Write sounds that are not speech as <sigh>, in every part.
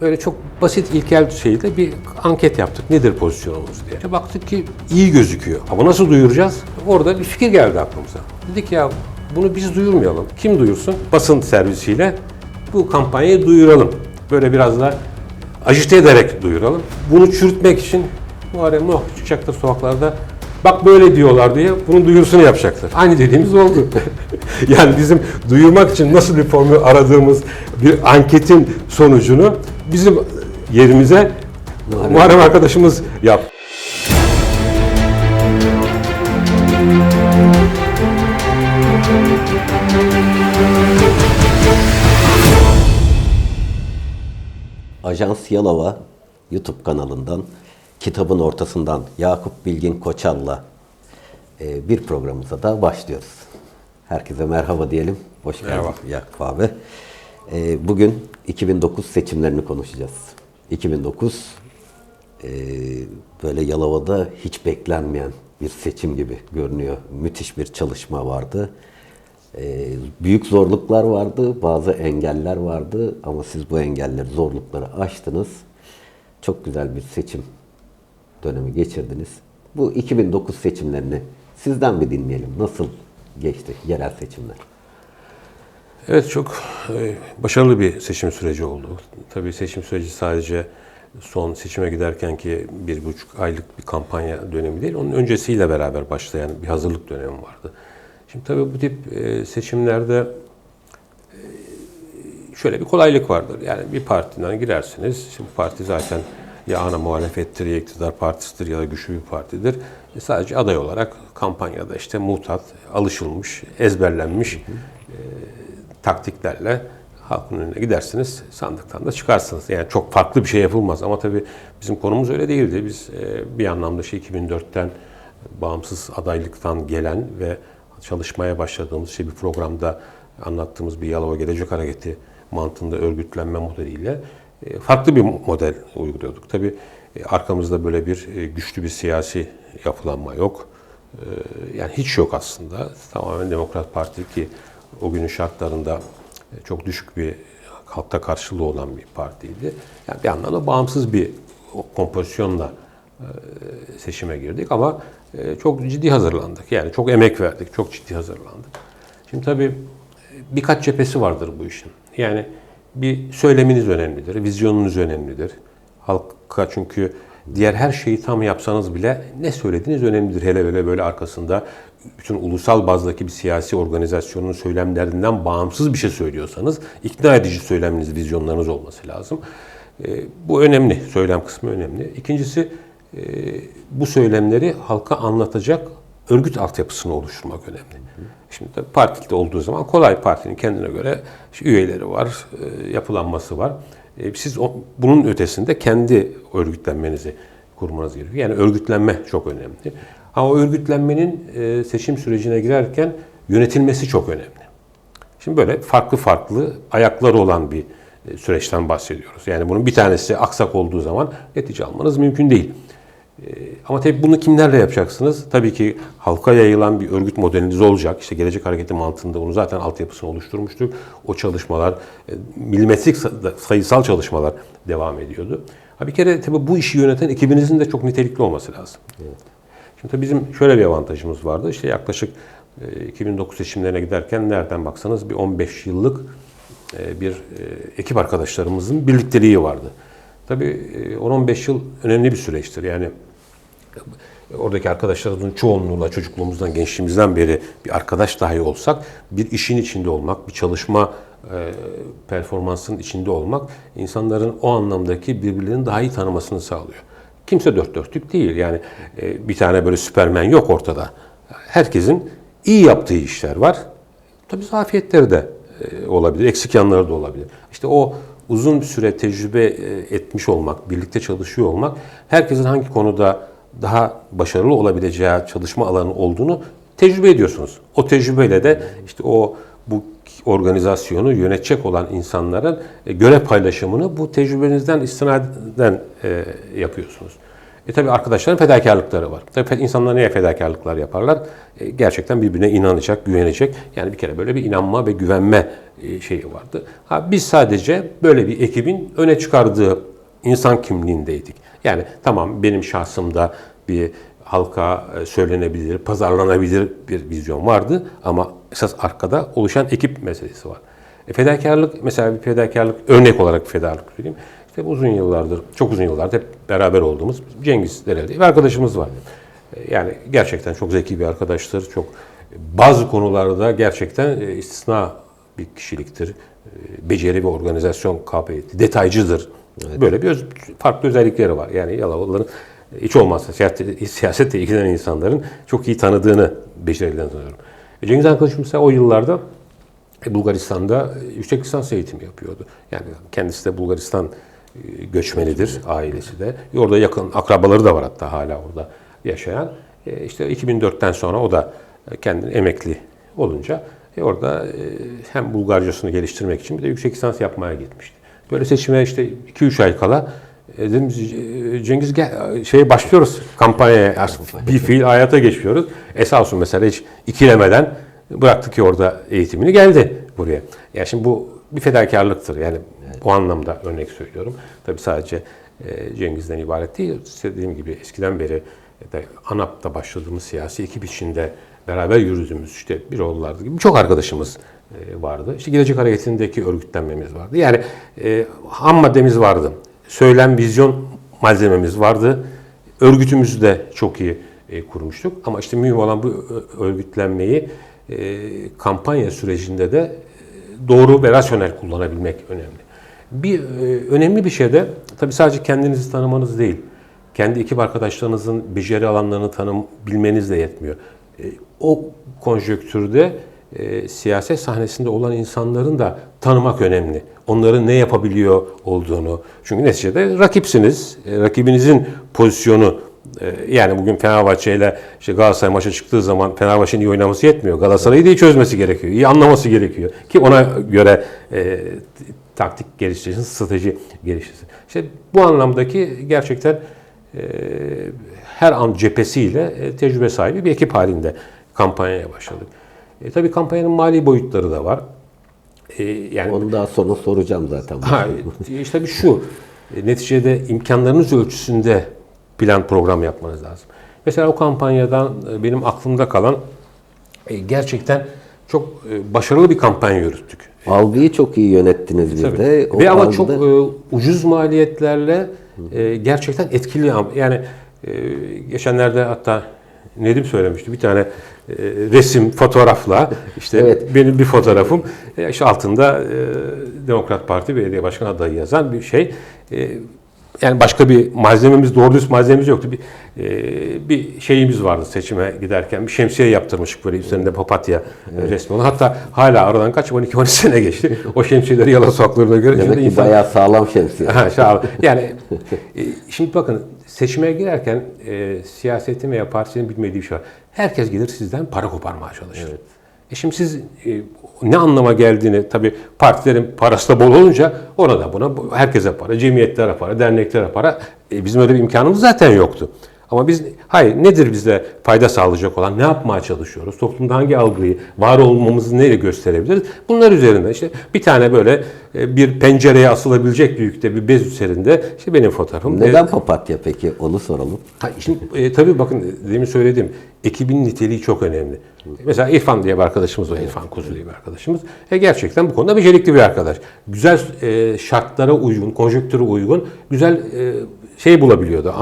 böyle çok basit ilkel şeyde bir anket yaptık. Nedir pozisyonumuz diye. İşte baktık ki iyi gözüküyor. Ama nasıl duyuracağız? Orada bir fikir geldi aklımıza. Dedik ya bunu biz duyurmayalım. Kim duyursun? Basın servisiyle bu kampanyayı duyuralım. Böyle biraz da ajite ederek duyuralım. Bunu çürütmek için Muharrem Noh çıkacaktır sokaklarda Bak böyle diyorlar diye bunun duyurusunu yapacaklar. Aynı dediğimiz oldu. <laughs> yani bizim duyurmak için nasıl bir formül aradığımız bir anketin sonucunu bizim yerimize Muharrem arkadaşımız yaptı. Ajans Yalova YouTube kanalından kitabın ortasından Yakup Bilgin Koçal'la e, bir programımıza da başlıyoruz. Herkese merhaba diyelim. Hoş geldin Merhaba. Yakup abi. E, bugün 2009 seçimlerini konuşacağız. 2009 e, böyle Yalova'da hiç beklenmeyen bir seçim gibi görünüyor. Müthiş bir çalışma vardı. Ee, büyük zorluklar vardı, bazı engeller vardı ama siz bu engelleri, zorlukları aştınız. Çok güzel bir seçim dönemi geçirdiniz. Bu 2009 seçimlerini sizden bir dinleyelim. Nasıl geçti yerel seçimler? Evet çok e, başarılı bir seçim süreci oldu. Tabii seçim süreci sadece son seçime giderken ki bir buçuk aylık bir kampanya dönemi değil. Onun öncesiyle beraber başlayan bir hazırlık dönemi vardı. Şimdi tabii bu tip e, seçimlerde e, şöyle bir kolaylık vardır. Yani bir partiden girersiniz. Şimdi parti zaten ya ana muhalefettir ya iktidar partisidir ya da güçlü bir partidir. E, sadece aday olarak kampanyada işte mutat, alışılmış, ezberlenmiş e, taktiklerle halkın önüne gidersiniz, sandıktan da çıkarsınız. Yani çok farklı bir şey yapılmaz ama tabii bizim konumuz öyle değildi. Biz e, bir anlamda şey 2004'ten bağımsız adaylıktan gelen ve çalışmaya başladığımız şey bir programda anlattığımız bir Yalova Gelecek Hareketi mantığında örgütlenme modeliyle farklı bir model uyguluyorduk. Tabii e, arkamızda böyle bir e, güçlü bir siyasi yapılanma yok. E, Yani hiç yok aslında. Tamamen Demokrat Parti ki o günün şartlarında e, çok düşük bir halkta karşılığı olan bir partiydi. Yani bir anlamda bağımsız bir kompozisyonla e, seçime girdik ama e, çok ciddi hazırlandık. Yani çok emek verdik, çok ciddi hazırlandık. Şimdi tabii e, birkaç cephesi vardır bu işin. Yani bir söyleminiz önemlidir, vizyonunuz önemlidir. Halka çünkü diğer her şeyi tam yapsanız bile ne söylediğiniz önemlidir. Hele böyle böyle arkasında bütün ulusal bazdaki bir siyasi organizasyonun söylemlerinden bağımsız bir şey söylüyorsanız ikna edici söyleminiz, vizyonlarınız olması lazım. E, bu önemli, söylem kısmı önemli. İkincisi e, bu söylemleri halka anlatacak örgüt altyapısını oluşturmak önemli. Şimdi tabii partilikte olduğu zaman kolay partinin kendine göre üyeleri var, e, yapılanması var. E, Siz bunun ötesinde kendi örgütlenmenizi kurmanız gerekiyor. Yani örgütlenme çok önemli. Ama örgütlenmenin e, seçim sürecine girerken yönetilmesi çok önemli. Şimdi böyle farklı farklı ayakları olan bir süreçten bahsediyoruz. Yani bunun bir tanesi aksak olduğu zaman netice almanız mümkün değil. E, Ama tabii bunu kimlerle yapacaksınız? Tabii ki halka yayılan bir örgüt modeliniz olacak. İşte Gelecek Hareketi mantığında bunu zaten altyapısını oluşturmuştuk. O çalışmalar, e, milimetrik sa- sayısal çalışmalar devam ediyordu. Ha bir kere tabii bu işi yöneten ekibinizin de çok nitelikli olması lazım. Şimdi tabii bizim şöyle bir avantajımız vardı. İşte yaklaşık e, 2009 seçimlerine giderken nereden baksanız bir 15 yıllık e, bir e, ekip arkadaşlarımızın birlikteliği vardı. Tabii e, 10-15 yıl önemli bir süreçtir. Yani e, oradaki arkadaşlarımızın çoğunluğuyla çocukluğumuzdan, gençliğimizden beri bir arkadaş dahi olsak bir işin içinde olmak, bir çalışma e, performansının içinde olmak insanların o anlamdaki birbirlerini daha iyi tanımasını sağlıyor. Kimse dört dörtlük değil. Yani e, bir tane böyle süpermen yok ortada. Herkesin iyi yaptığı işler var. Tabii zafiyetleri de e, olabilir, eksik yanları da olabilir. İşte o uzun bir süre tecrübe e, etmiş olmak, birlikte çalışıyor olmak, herkesin hangi konuda daha başarılı olabileceği çalışma alanı olduğunu tecrübe ediyorsunuz. O tecrübeyle de işte o bu organizasyonu yönetecek olan insanların e, görev paylaşımını bu tecrübenizden istinaden e, yapıyorsunuz. E tabii arkadaşların fedakarlıkları var. Tabii fe- insanlar neye fedakarlıklar yaparlar? E, gerçekten birbirine inanacak, güvenecek. Yani bir kere böyle bir inanma ve güvenme e, şeyi vardı. Ha, biz sadece böyle bir ekibin öne çıkardığı insan kimliğindeydik. Yani tamam benim şahsımda bir halka e, söylenebilir, pazarlanabilir bir vizyon vardı ama esas arkada oluşan ekip meselesi var. E, fedakarlık mesela bir fedakarlık örnek olarak fedakarlık söyleyeyim. İşte uzun yıllardır, çok uzun yıllardır hep beraber olduğumuz Cengiz Dereli bir arkadaşımız var. E, Yani gerçekten çok zeki bir arkadaştır. Çok bazı konularda gerçekten e, istisna bir kişiliktir. E, Beceri ve organizasyon kabiliyeti, detaycıdır. Böyle bir öz- farklı özellikleri var. Yani Yalovalıların hiç olmazsa siyaset, siyasetle ilgilenen insanların çok iyi tanıdığını becerilerini tanıyorum. E, Cengiz arkadaşım mesela o yıllarda e, Bulgaristan'da e, yüksek lisans eğitimi yapıyordu. Yani kendisi de Bulgaristan göçmenidir, ailesi de. Orada yakın akrabaları da var hatta hala orada yaşayan. İşte 2004'ten sonra o da kendini emekli olunca orada hem Bulgarcasını geliştirmek için bir de yüksek lisans yapmaya gitmişti. Böyle seçime işte 2-3 ay kala e, dedim "C- Cengiz gel şeye başlıyoruz kampanyaya aslında bir fiil hayata geçiyoruz. Esas mesela hiç ikilemeden bıraktı ki orada eğitimini geldi buraya. Yani şimdi bu bir fedakarlıktır. Yani o anlamda örnek söylüyorum. Tabii sadece e, Cengiz'den ibaret değil. İşte Dediğim gibi eskiden beri e, de ANAP'ta başladığımız siyasi ekip içinde beraber yürüdüğümüz işte bir oğullardı gibi çok arkadaşımız e, vardı. İşte Gelecek Hareketi'ndeki örgütlenmemiz vardı. Yani e, ham maddemiz vardı. Söylem, vizyon malzememiz vardı. Örgütümüzü de çok iyi e, kurmuştuk. Ama işte mühim olan bu ö- örgütlenmeyi e, kampanya sürecinde de e, doğru ve rasyonel kullanabilmek önemli. Bir e, önemli bir şey de tabii sadece kendinizi tanımanız değil. Kendi ekip arkadaşlarınızın beceri alanlarını tanım bilmeniz de yetmiyor. E, o konjöktürde e, siyaset sahnesinde olan insanların da tanımak önemli. Onların ne yapabiliyor olduğunu. Çünkü neticede rakipsiniz. E, rakibinizin pozisyonu e, yani bugün Fenerbahçe ile işte Galatasaray maça çıktığı zaman Fenerbahçe'nin iyi oynaması yetmiyor. Galatasaray'ı da iyi çözmesi gerekiyor. iyi anlaması gerekiyor. Ki ona göre e, taktik geliştirsin, strateji geliştirsin. İşte bu anlamdaki gerçekten her an cephesiyle e, tecrübe sahibi bir ekip halinde kampanyaya başladık. E, tabii kampanyanın mali boyutları da var. E, yani Onu daha sonra soracağım zaten. Ha, işte bir şu, e, neticede imkanlarınız ölçüsünde plan program yapmanız lazım. Mesela o kampanyadan e, benim aklımda kalan gerçekten çok başarılı bir kampanya yürüttük. Algıyı çok iyi yönettiniz bir Tabii. de. O Ve ama çok ucuz maliyetlerle e, gerçekten etkili. Yani e, geçenlerde hatta Nedim söylemişti bir tane e, resim, fotoğrafla <laughs> işte Evet. benim bir fotoğrafım e, işte altında e, Demokrat Parti Belediye Başkanı adayı yazan bir şey. E, yani başka bir malzememiz, doğru düz malzememiz yoktu. Bir, e, bir şeyimiz vardı seçime giderken. Bir şemsiye yaptırmıştık böyle üzerinde papatya e, resmi olan. Hatta hala aradan kaç 12-13 sene geçti. <laughs> O şemsiyeleri yalan sokaklarına göre. Demek ki insan- bayağı sağlam şemsiye. Ha, sağ ol. <laughs> Yani e, şimdi bakın seçime girerken e, siyasetin veya partisinin bilmediği bir şey var. Herkes gelir sizden para koparmaya çalışır. E şimdi siz e, ne anlama geldiğini tabii partilerin parası da bol olunca ona da buna bu- herkese para, cemiyetlere para, derneklere para. E, bizim öyle bir imkanımız zaten yoktu. Ama biz hayır nedir bize fayda sağlayacak olan ne yapmaya çalışıyoruz? Toplumda hangi algıyı, var olmamızı neyle gösterebiliriz? Bunlar üzerinde işte bir tane böyle e, bir pencereye asılabilecek büyükte bir bez üzerinde işte benim fotoğrafım. Neden papatya peki? Onu soralım. Ha, şimdi e, tabii bakın demin söylediğim ekibin niteliği çok önemli. Mesela İrfan diye bir arkadaşımız var. İrfan Kuzu diye bir arkadaşımız. E, gerçekten bu konuda becerikli bir arkadaş. Güzel e, şartlara uygun, konjonktüre uygun güzel e, şey bulabiliyordu.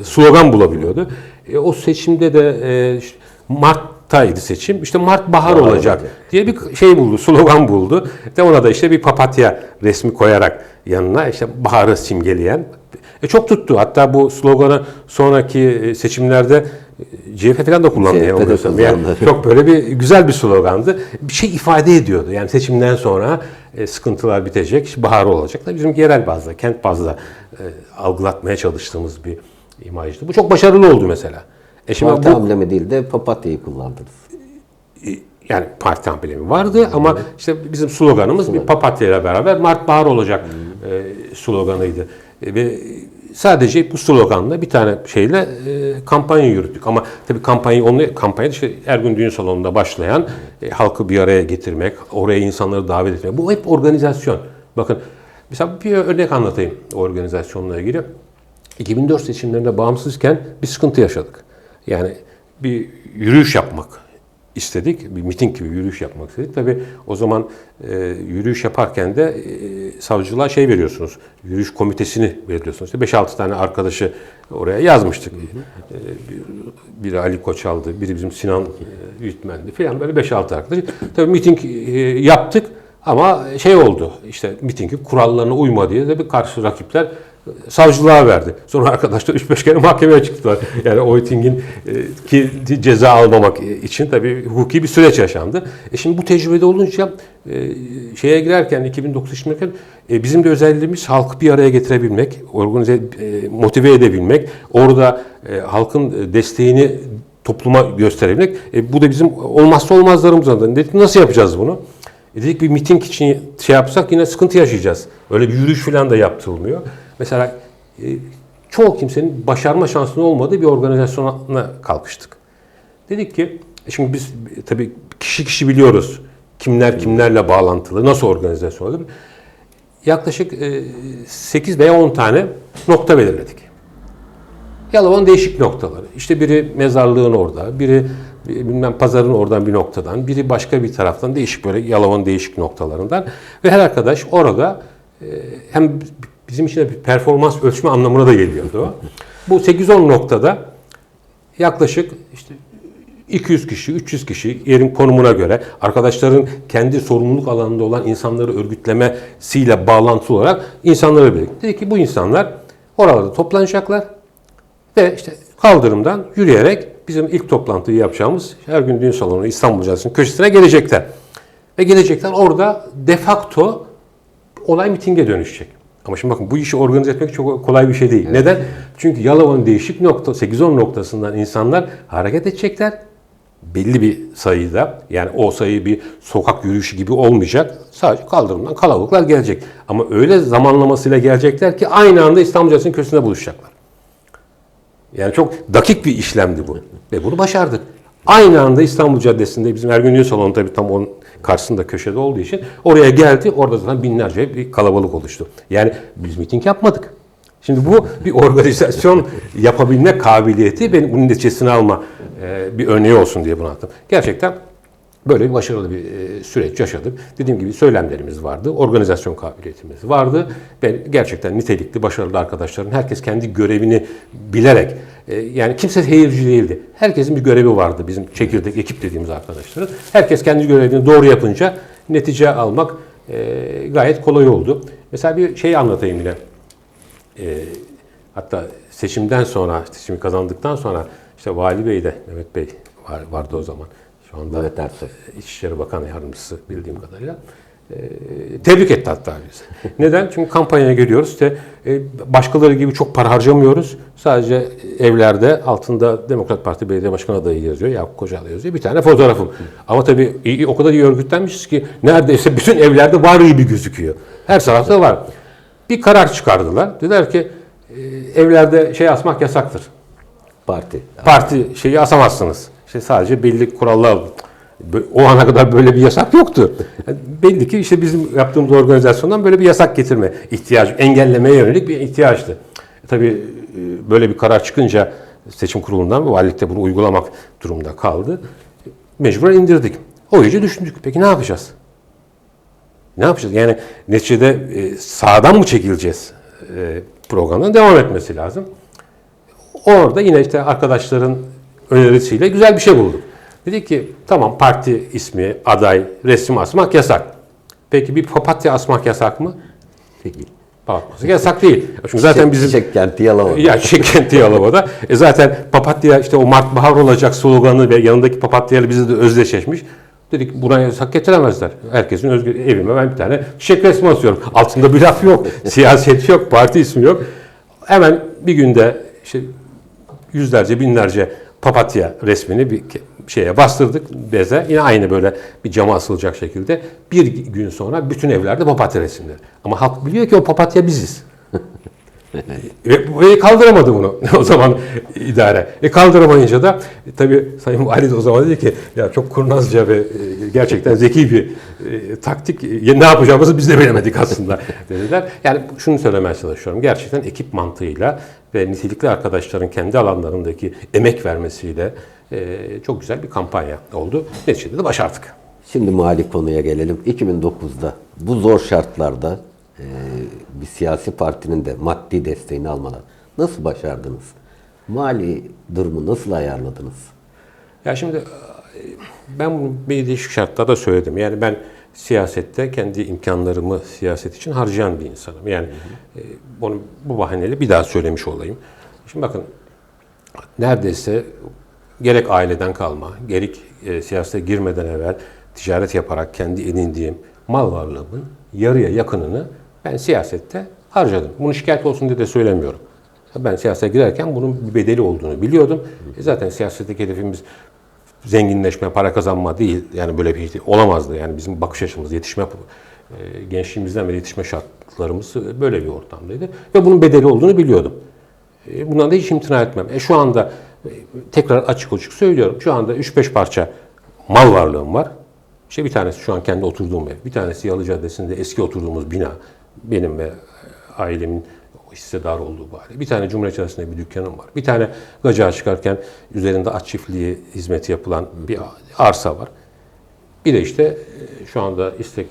e, slogan bulabiliyordu. E, o seçimde de e, işte Mart'taydı seçim. İşte Mart bahar olacak diye bir şey buldu, slogan buldu. De ona da işte bir papatya resmi koyarak yanına işte baharı simgeleyen e çok tuttu. Hatta bu sloganı sonraki e, seçimlerde CHP falan da kullandı. CHP yanılmıyorsam. Yani kullandı. çok böyle bir güzel bir slogandı. Bir şey ifade ediyordu. Yani seçimden sonra e, sıkıntılar bitecek, işte bahar olacak. Da bizim yerel bazda, kent bazda e, algılatmaya çalıştığımız bir imajdı. Bu çok başarılı oldu mesela. E şimdi Parti bu, amblemi değil de papatyayı kullandınız. yani parti amblemi vardı ama işte bizim sloganımız bir papatya ile beraber Mart bahar olacak e, sloganıydı. E, ve sadece bu sloganla bir tane şeyle e, kampanya yürüttük. Ama tabii kampanyayı onu kampanya işte Ergun Düğün Salonu'nda başlayan e, halkı bir araya getirmek, oraya insanları davet etmek. Bu hep organizasyon. Bakın mesela bir örnek anlatayım organizasyonla ilgili. 2004 seçimlerinde bağımsızken bir sıkıntı yaşadık. Yani bir yürüyüş yapmak istedik. Bir miting gibi yürüyüş yapmak istedik. Tabii o zaman e, yürüyüş yaparken de e, savcılığa şey veriyorsunuz. Yürüyüş komitesini veriyorsunuz. İşte 5-6 tane arkadaşı oraya yazmıştık. E, bir- biri Ali Koçal'dı, biri bizim Sinan e, Yütmen'di falan böyle 5-6 arkadaş. Tabii miting e, yaptık ama şey oldu. İşte mitingin kurallarına uyma diye de bir karşı rakipler savcılığa verdi. Sonra arkadaşlar 3-5 kere mahkemeye çıktılar. Yani o mitingin e, ki ceza almamak için tabii hukuki bir süreç yaşandı. E şimdi bu tecrübede olunca e, şeye girerken 2009 seçimlerken e, bizim de özelliğimiz halkı bir araya getirebilmek, organize motive edebilmek, orada halkın desteğini topluma gösterebilmek. E, bu da bizim olmazsa olmazlarımızdan. Dedik nasıl yapacağız bunu? E dedik bir miting için şey yapsak yine sıkıntı yaşayacağız. Öyle bir yürüyüş falan da yaptırılmıyor. Mesela e, çoğu kimsenin başarma şansının olmadığı bir organizasyona kalkıştık. Dedik ki e, şimdi biz e, tabii kişi kişi biliyoruz kimler kimlerle bağlantılı, nasıl organizasyon olur. Yaklaşık e, 8 veya 10 tane nokta belirledik. Yalova'nın değişik noktaları. İşte biri mezarlığın orada, biri bilmem pazarın oradan bir noktadan, biri başka bir taraftan değişik böyle Yalova'nın değişik noktalarından ve her arkadaş orada e, hem bizim için de bir performans ölçme anlamına da geliyordu. Bu 8-10 noktada yaklaşık işte 200 kişi, 300 kişi yerin konumuna göre arkadaşların kendi sorumluluk alanında olan insanları örgütlemesiyle bağlantılı olarak insanları belirledik. Dedi ki bu insanlar oralarda toplanacaklar ve işte kaldırımdan yürüyerek bizim ilk toplantıyı yapacağımız Ergün Düğün Salonu İstanbul Caddesi'nin köşesine gelecekler. Ve gelecekler orada de facto olay mitinge dönüşecek. Ama şimdi bakın bu işi organize etmek çok kolay bir şey değil. Neden? Çünkü Yalova'nın değişik nokta, 8-10 noktasından insanlar hareket edecekler. Belli bir sayıda yani o sayı bir sokak yürüyüşü gibi olmayacak. Sadece kaldırımdan kalabalıklar gelecek. Ama öyle zamanlamasıyla gelecekler ki aynı anda İstanbul Caddesi'nin köşesinde buluşacaklar. Yani çok dakik bir işlemdi bu. Ve bunu başardık. Aynı anda İstanbul Caddesi'nde bizim Ergün Salonu tabii tam onun karşısında köşede olduğu için oraya geldi. Orada zaten binlerce bir kalabalık oluştu. Yani biz miting yapmadık. Şimdi bu bir organizasyon <laughs> yapabilme kabiliyeti benim bunun neticesini alma e, bir örneği olsun diye bunu attım. Gerçekten Böyle bir başarılı bir e, süreç yaşadık. Dediğim gibi söylemlerimiz vardı, organizasyon kabiliyetimiz vardı ve gerçekten nitelikli, başarılı arkadaşların herkes kendi görevini bilerek, e, yani kimse seyirci değildi. Herkesin bir görevi vardı bizim çekirdek ekip dediğimiz arkadaşların. Herkes kendi görevini doğru yapınca netice almak e, gayet kolay oldu. Mesela bir şey anlatayım yine. E, hatta seçimden sonra, seçimi kazandıktan sonra işte Vali Bey de, Mehmet Bey var, vardı o zaman. Şu anda Ersoy. İçişleri Bakanı Yardımcısı bildiğim kadarıyla. Ee, tebrik etti hatta bizi. <laughs> Neden? Çünkü kampanyaya giriyoruz. İşte e, başkaları gibi çok para harcamıyoruz. Sadece evlerde altında Demokrat Parti Belediye Başkanı adayı yazıyor. Yakup Kocaeli yazıyor. Bir tane fotoğrafım. Ama tabii iyi, o kadar iyi örgütlenmişiz ki neredeyse <laughs> bütün evlerde var gibi gözüküyor. Her tarafta var. Bir karar çıkardılar. Dediler ki e, evlerde şey asmak yasaktır. Parti. Parti şeyi asamazsınız. İşte sadece belli kurallar o ana kadar böyle bir yasak yoktu. Yani belli ki işte bizim yaptığımız organizasyondan böyle bir yasak getirme ihtiyacı, engellemeye yönelik bir ihtiyaçtı. E tabii e, böyle bir karar çıkınca seçim kurulundan ve valilikte bunu uygulamak durumda kaldı. Mecburen indirdik. O gece düşündük. Peki ne yapacağız? Ne yapacağız? Yani neticede e, sağdan mı çekileceğiz? Programdan devam etmesi lazım. Orada yine işte arkadaşların önerisiyle güzel bir şey bulduk. Dedik ki tamam parti ismi, aday, resim asmak yasak. Peki bir papatya asmak yasak mı? Değil. Papatya yasak değil. Çünkü zaten bizim Çiçek kenti Yalova. ya Çekenti Yalova'da. E zaten papatya işte o Mart Bahar olacak sloganı ve yanındaki papatyayla bizi de özdeşleşmiş. Dedik buna yasak getiremezler. Herkesin özgür evime ben bir tane çiçek resmi asıyorum. Altında bir laf yok. <laughs> Siyaset yok. Parti ismi yok. Hemen bir günde işte yüzlerce binlerce papatya resmini bir şeye bastırdık beze. Yine aynı böyle bir cama asılacak şekilde. Bir gün sonra bütün evlerde papatya resimleri. Ama halk biliyor ki o papatya biziz. <laughs> Ve, ve kaldıramadı bunu <laughs> o zaman idare. E kaldıramayınca da e, tabii Sayın Vali de o zaman dedi ki ya çok kurnazca ve e, gerçekten zeki bir e, taktik. E, ne yapacağımızı biz de bilemedik aslında <laughs> dediler. Yani şunu söylemeye çalışıyorum. Gerçekten ekip mantığıyla ve nitelikli arkadaşların kendi alanlarındaki emek vermesiyle çok güzel bir kampanya oldu. Neticede de başardık. Şimdi mali konuya gelelim. 2009'da bu zor şartlarda e, bir siyasi partinin de maddi desteğini almadan nasıl başardınız? Mali durumu nasıl ayarladınız? Ya şimdi e, ben bunu bir değişik şartlarda söyledim. Yani ben siyasette kendi imkanlarımı siyaset için harcayan bir insanım. Yani e, bunu bu bahaneyle bir daha söylemiş olayım. Şimdi bakın neredeyse gerek aileden kalma, gerek e, siyasete girmeden evvel ticaret yaparak kendi edindiğim mal varlığımın yarıya yakınını ben siyasette harcadım. Bunu şikayet olsun diye de söylemiyorum. Ben siyasete girerken bunun bir bedeli olduğunu biliyordum. E zaten siyasetteki hedefimiz zenginleşme, para kazanma değil. Yani böyle bir şey olamazdı. Yani bizim bakış açımız, yetişme e, gençliğimizden beri yetişme şartlarımız böyle bir ortamdaydı. Ve bunun bedeli olduğunu biliyordum. E, Bundan da hiç imtina etmem. E şu anda tekrar açık açık söylüyorum. Şu anda 3-5 parça mal varlığım var. İşte bir tanesi şu an kendi oturduğum ev. Bir tanesi Yalı Caddesi'nde eski oturduğumuz bina. Benim ve ailemin hissedar olduğu bari. Bir tane Cumhuriyet Caddesi'nde bir dükkanım var. Bir tane Gacığa çıkarken üzerinde at çiftliği hizmeti yapılan bir arsa var. Bir de işte e, şu anda İstek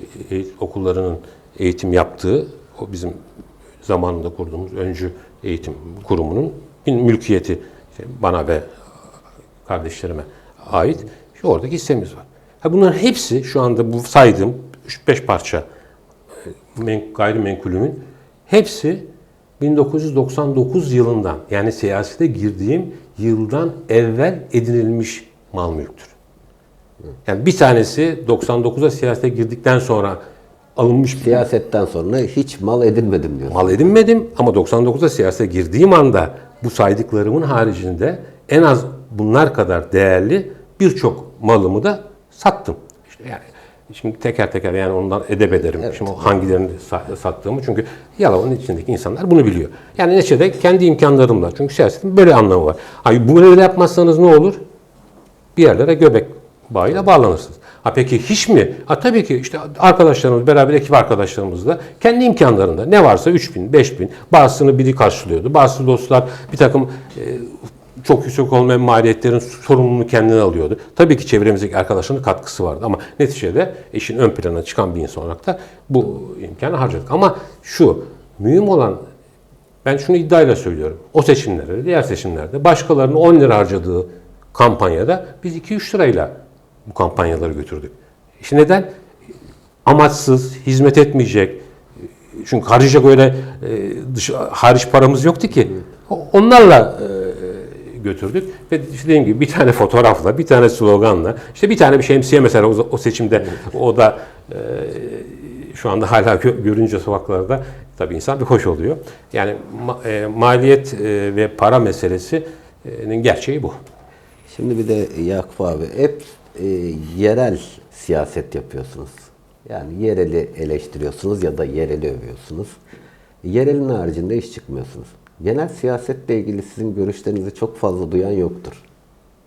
okullarının eğitim yaptığı o bizim zamanında kurduğumuz öncü eğitim kurumunun mülkiyeti işte bana ve kardeşlerime ait. İşte oradaki hissemiz var. Ha bunların hepsi şu anda bu saydığım 3-5 parça e, men- gayrimenkulümün hepsi 1999 yılından yani siyasete girdiğim yıldan evvel edinilmiş mal mülktür. Yani bir tanesi 99'a siyasete girdikten sonra alınmış Siyasetten sonra hiç mal edinmedim diyorsun. mal edinmedim ama 99'a siyasete girdiğim anda bu saydıklarımın haricinde en az bunlar kadar değerli birçok malımı da sattım. İşte yani şimdi teker teker yani ondan edep ederim. Şimdi o hangilerini sa- sattığımı çünkü Yalova'nın içindeki insanlar bunu biliyor. Yani neticede kendi imkanlarımla çünkü siyasetin böyle anlamı var. Ay bunu öyle yapmazsanız ne olur? bir yerlere göbek bağıyla bağlanırsınız. Ha peki hiç mi? Ha tabii ki işte arkadaşlarımız, beraber ekip arkadaşlarımızla kendi imkanlarında ne varsa 3 bin, 5 bin, bazısını biri karşılıyordu. Bazı dostlar bir takım e, çok yüksek olmayan maliyetlerin sorumluluğunu kendine alıyordu. Tabii ki çevremizdeki arkadaşların katkısı vardı ama neticede işin ön plana çıkan bir insan olarak da bu imkanı harcadık. Ama şu, mühim olan ben şunu iddiayla söylüyorum. O seçimlerde, diğer seçimlerde başkalarının 10 lira harcadığı kampanyada biz 2-3 lirayla bu kampanyaları götürdük. İşte neden? Amaçsız, hizmet etmeyecek. Çünkü harcayacak öyle e, dış, hariç paramız yoktu ki. Onlarla e, götürdük ve işte dediğim gibi bir tane fotoğrafla, bir tane sloganla, işte bir tane bir şemsiye mesela o, o seçimde o da e, şu anda hala gö- görünce sokaklarda tabii insan bir hoş oluyor. Yani ma- e, maliyet e, ve para meselesinin gerçeği bu. Şimdi bir de Yakup abi hep e, yerel siyaset yapıyorsunuz. Yani yereli eleştiriyorsunuz ya da yereli övüyorsunuz. Yerelin haricinde iş çıkmıyorsunuz. Genel siyasetle ilgili sizin görüşlerinizi çok fazla duyan yoktur.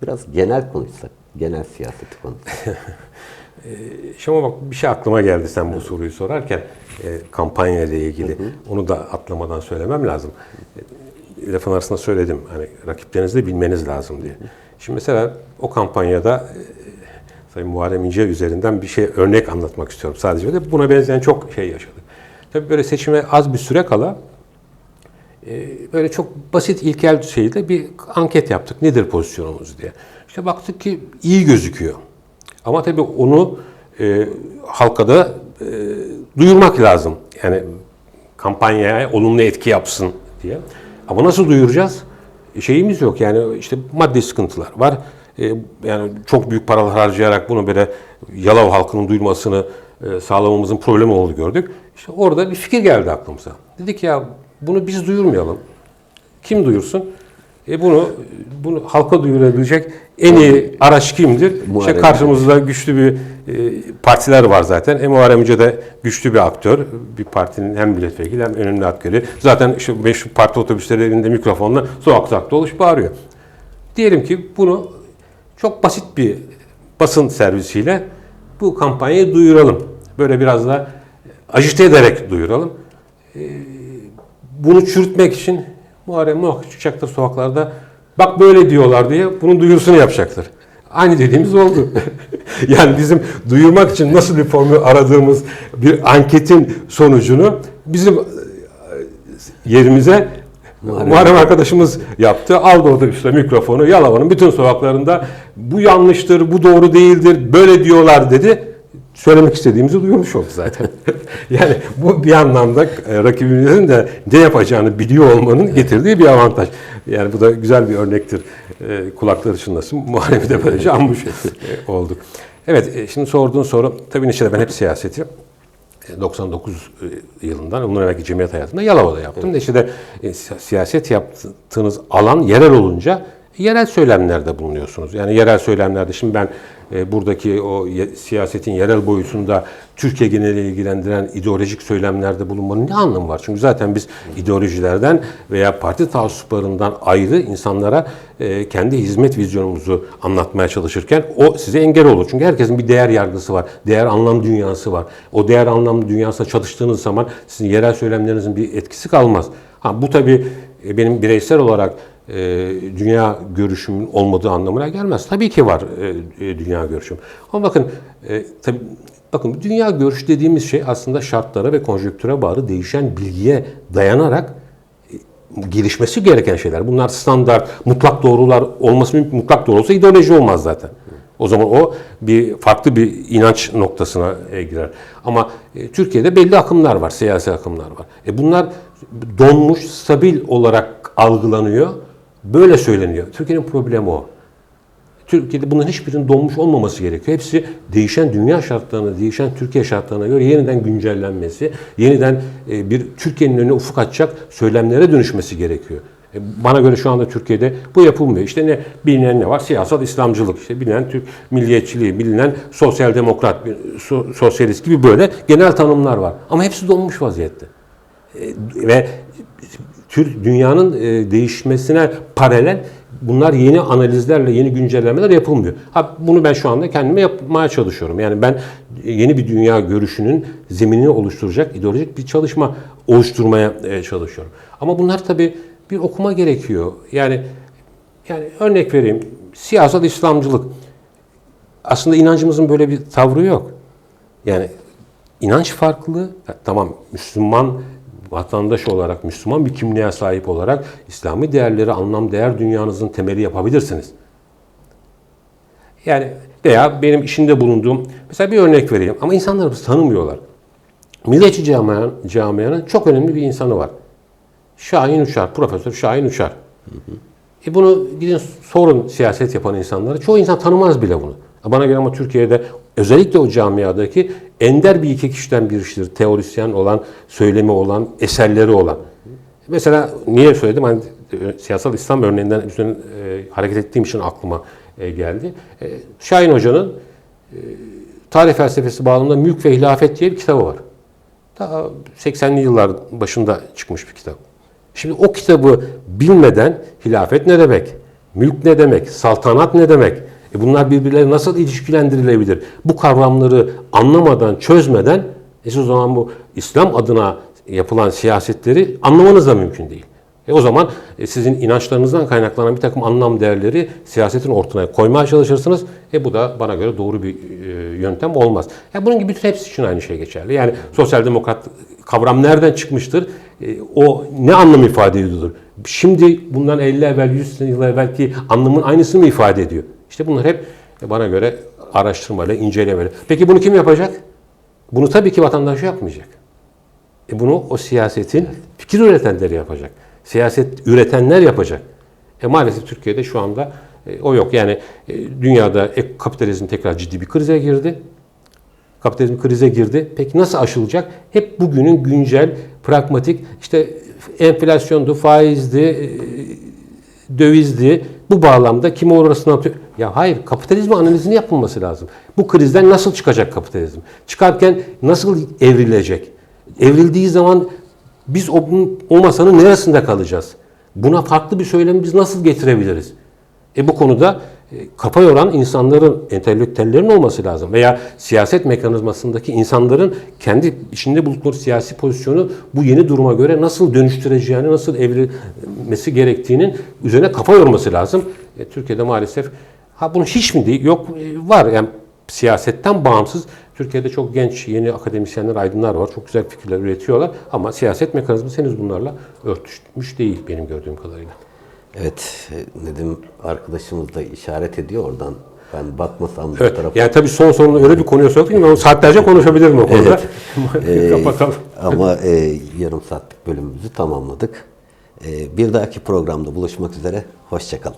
Biraz genel konuşsak, genel siyaseti konuşsak. <laughs> Şimdi bak bir şey aklıma geldi sen bu soruyu sorarken e, kampanya ile ilgili. Onu da atlamadan söylemem lazım. E, lafın arasında söyledim. Hani rakiplerinizi de bilmeniz lazım diye. Şimdi mesela o kampanyada e, Sayın Muharrem İnce üzerinden bir şey örnek anlatmak istiyorum sadece. Ve buna benzeyen çok şey yaşadık. Tabii böyle seçime az bir süre kala e, böyle çok basit ilkel şeyde bir anket yaptık. Nedir pozisyonumuz diye. İşte baktık ki iyi gözüküyor. Ama tabii onu e, halka da e, duyurmak lazım. Yani kampanyaya olumlu etki yapsın diye. Ama nasıl duyuracağız? E, Şeyimiz yok yani işte maddi sıkıntılar var. E, yani çok büyük paralar harcayarak bunu böyle Yalova halkının duymasını e, sağlamamızın problemi olduğunu gördük. İşte orada bir fikir geldi aklımıza. Dedik ya bunu biz duyurmayalım. Kim duyursun? E bunu bunu halka duyurabilecek en iyi araç kimdir? İşte Muharrem karşımızda güçlü bir e, partiler var zaten. E, Muharrem İnce de güçlü bir aktör. Bir partinin hem milletvekili hem önemli aktörü. Zaten işte meşhur parti otobüsleri elinde mikrofonla sokak sokak doluş bağırıyor. Diyelim ki bunu çok basit bir basın servisiyle bu kampanyayı duyuralım. Böyle biraz da ajite ederek duyuralım. Ee, bunu çürütmek için Muharrem muhakkak çıkacaktır sokaklarda. Bak böyle diyorlar diye bunun duyurusunu yapacaktır. Aynı dediğimiz oldu. <laughs> yani bizim duyurmak için nasıl bir formül aradığımız bir anketin sonucunu bizim e, yerimize Muharrem. Muharrem arkadaşımız yaptı. Aldı otobüste mikrofonu Yalova'nın bütün sokaklarında bu yanlıştır, bu doğru değildir, böyle diyorlar dedi. Söylemek istediğimizi duyurmuş oldu zaten. <laughs> yani bu bir anlamda e, rakibimizin de ne yapacağını biliyor olmanın getirdiği bir avantaj. Yani bu da güzel bir örnektir. E, kulakları çınlasın. <laughs> Muharrem'i de böylece anmış e, olduk. Evet, e, şimdi sorduğun soru, tabii neşede ben hep siyaseti 99 yılından ondan evvelki cemiyet hayatında Yalova'da yaptım. Neşede e, si- siyaset yaptığınız alan yerel olunca yerel söylemlerde bulunuyorsunuz. Yani yerel söylemlerde şimdi ben e, buradaki o ye- siyasetin yerel boyutunda Türkiye geneli ilgilendiren ideolojik söylemlerde bulunmanın ne anlamı var? Çünkü zaten biz ideolojilerden veya parti taassuplarından ayrı insanlara e, kendi hizmet vizyonumuzu anlatmaya çalışırken o size engel olur. Çünkü herkesin bir değer yargısı var. Değer anlam dünyası var. O değer anlam dünyasına çalıştığınız zaman sizin yerel söylemlerinizin bir etkisi kalmaz. Ha, bu tabii e, benim bireysel olarak e, dünya görüşümün olmadığı anlamına gelmez. Tabii ki var e, e, dünya görüşüm. Ama bakın e, tabii bakın dünya görüş dediğimiz şey aslında şartlara ve konjonktüre bağlı değişen bilgiye dayanarak gelişmesi gereken şeyler. Bunlar standart, mutlak doğrular olması mümkün. Mutlak doğru olsa ideoloji olmaz zaten. O zaman o bir farklı bir inanç noktasına e, girer. Ama e, Türkiye'de belli akımlar var, siyasi akımlar var. E bunlar donmuş, stabil olarak algılanıyor. Böyle söyleniyor. Türkiye'nin problemi o. Türkiye'de bunların hiçbirinin donmuş olmaması gerekiyor. Hepsi değişen dünya şartlarına, değişen Türkiye şartlarına göre yeniden güncellenmesi, yeniden e, bir Türkiye'nin önüne ufuk açacak söylemlere dönüşmesi gerekiyor. E, Bana göre şu anda Türkiye'de bu yapılmıyor. İşte ne bilinen ne var? Siyasal İslamcılık, işte bilinen Türk milliyetçiliği, bilinen sosyal demokrat, sosyalist gibi böyle genel tanımlar var. Ama hepsi donmuş vaziyette. E, ve Türk dünyanın e, değişmesine paralel bunlar yeni analizlerle, yeni güncellemeler yapılmıyor. Ha, bunu ben şu anda kendime yapmaya çalışıyorum. Yani ben yeni bir dünya görüşünün zeminini oluşturacak ideolojik bir çalışma oluşturmaya e, çalışıyorum. Ama bunlar tabii bir okuma gerekiyor. Yani yani örnek vereyim. Siyasal İslamcılık. Aslında inancımızın böyle bir tavrı yok. Yani inanç farklı. Tamam Müslüman vatandaş olarak, Müslüman bir kimliğe sahip olarak İslami değerleri, anlam, değer dünyanızın temeli yapabilirsiniz. Yani veya benim işinde bulunduğum, mesela bir örnek vereyim ama insanlarımız tanımıyorlar. Milliyetçi camianın, camianın çok önemli bir insanı var. Şahin Uçar, Profesör Şahin Uçar. E bunu gidin sorun siyaset yapan insanlara. Çoğu insan tanımaz bile bunu. Bana göre ama Türkiye'de özellikle o camiadaki ender bir iki kişiden birisidir. Teorisyen olan, söylemi olan, eserleri olan. Mesela niye söyledim? Hani e, siyasal İslam örneğinden üzerine hareket ettiğim için aklıma e, geldi. E, Şahin Hoca'nın e, tarih felsefesi bağlamında Mülk ve Hilafet diye bir kitabı var. Daha 80'li yıllar başında çıkmış bir kitap. Şimdi o kitabı bilmeden hilafet ne demek? Mülk ne demek? Saltanat ne demek? E bunlar birbirleriyle nasıl ilişkilendirilebilir? Bu kavramları anlamadan, çözmeden e o zaman bu İslam adına yapılan siyasetleri anlamanız da mümkün değil. E o zaman e, sizin inançlarınızdan kaynaklanan bir takım anlam değerleri siyasetin ortaya koymaya çalışırsınız. E bu da bana göre doğru bir e, yöntem olmaz. Ya bunun gibi bütün hepsi için aynı şey geçerli. Yani sosyal demokrat kavram nereden çıkmıştır? E, o ne anlam ifade ediyordur? Şimdi bundan 50 evvel, 100 yıl evvelki anlamın aynısını mı ifade ediyor? İşte bunlar hep e, bana göre araştırmayla, incelemeyle. Peki bunu kim yapacak? Bunu tabii ki vatandaş yapmayacak. E bunu o siyasetin fikir üretenleri yapacak. Siyaset üretenler yapacak. E maalesef Türkiye'de şu anda e, o yok. Yani e, dünyada ek, kapitalizm tekrar ciddi bir krize girdi. Kapitalizm krize girdi. Peki nasıl aşılacak? Hep bugünün güncel, pragmatik, işte enflasyondu, faizdi, e, dövizdi. Bu bağlamda kimi orasına atıyor. Ya hayır kapitalizm analizini yapılması lazım. Bu krizden nasıl çıkacak kapitalizm? Çıkarken nasıl evrilecek? Evrildiği zaman biz o, o masanın neresinde kalacağız? Buna farklı bir söylemi biz nasıl getirebiliriz? E bu konuda e, kafa yoran insanların, entelektüellerin olması lazım. Veya siyaset mekanizmasındaki insanların kendi içinde buldukları siyasi pozisyonu bu yeni duruma göre nasıl dönüştüreceğini, nasıl evrilmesi gerektiğinin üzerine kafa yorması lazım. E, Türkiye'de maalesef ha bunu hiç mi değil? Yok e, var yani siyasetten bağımsız Türkiye'de çok genç yeni akademisyenler, aydınlar var. Çok güzel fikirler üretiyorlar ama siyaset mekanizması henüz bunlarla örtüşmüş değil benim gördüğüm kadarıyla. Evet, e, Nedim arkadaşımız da işaret ediyor oradan. Ben bakmasam bu Evet. tarafa. Yani tabii son sorunu öyle bir konuya sordun ki ben saatlerce konuşabilirim o konuda. Ee, <laughs> <laughs> Kapatalım. Ama e, yarım saatlik bölümümüzü tamamladık. E, bir dahaki programda buluşmak üzere. Hoşçakalın.